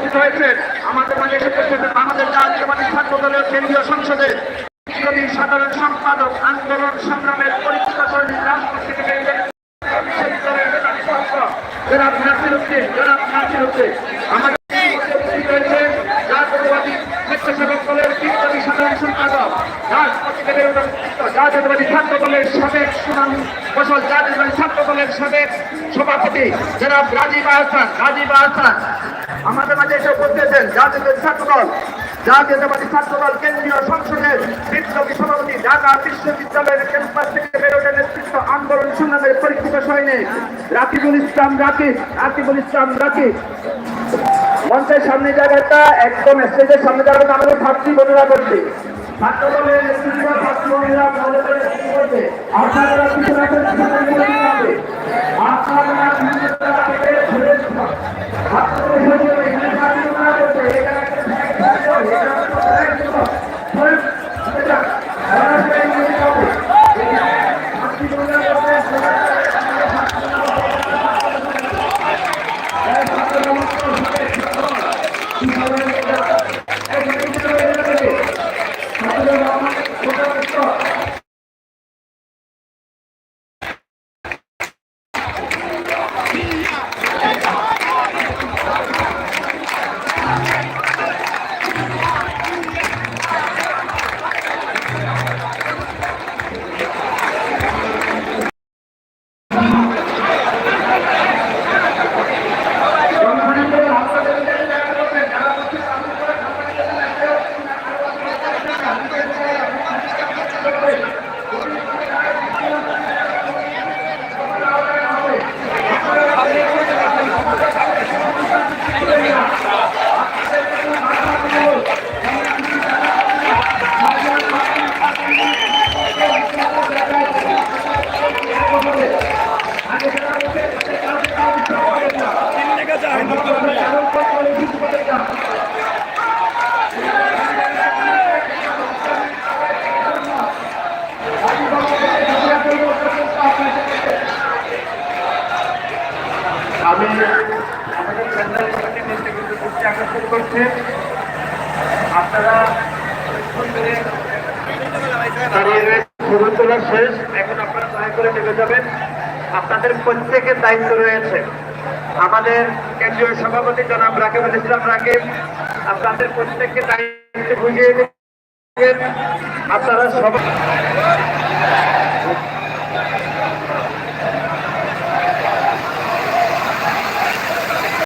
উপস্থিত হয়েছেন আমাদের মাঝে উপস্থিত আমাদের জাতীয়বাদী ছাত্র দলের কেন্দ্রীয় সংসদে সাধারণ সম্পাদক, আন্দোলন সংগ্রামের পরিচিত করেন রাজনীতি করে জনাব ছাত্র দলের সাবেক সভাপতি, জনাব রাজীব আহসান রাজীব আহসান। আমাদের মাঝে এসে উপস্থিত আছেন জাতীয়বাদী ছাত্র দল জাতীয়তাবাদী ছাত্র দল কেন্দ্রীয় সংসদের বিপ্লবী সভাপতি ঢাকা বিশ্ববিদ্যালয়ের ক্যাম্পাস থেকে বেরোতে নেতৃত্ব আন্দোলন সংগ্রামের পরীক্ষিত সৈনিক রাকিবুল ইসলাম রাকিব, রাকিবুল ইসলাম রাকিব। মঞ্চের সামনে জায়গাটা একদম স্টেজের সামনে জায়গাটা আমাদের ছাত্রী বোনেরা করছে ছাত্র দলের নেতৃত্ব, ছাত্রী বোনেরা আপনারা পিছনে। আপনারা আমাদের আকর্ষণ করছি আপনারা ছবি শেষ এখন আপনারা দয়া করে নেমে যাবেন আপনাদের প্রত্যেকের দায়িত্ব রয়েছে আমাদের কেন্দ্রীয় সভাপতি জনাব রাকিবুল ইসলাম রাকিব আপনাদের প্রত্যেককে দায়িত্ব বুঝিয়ে আপনারা সবাই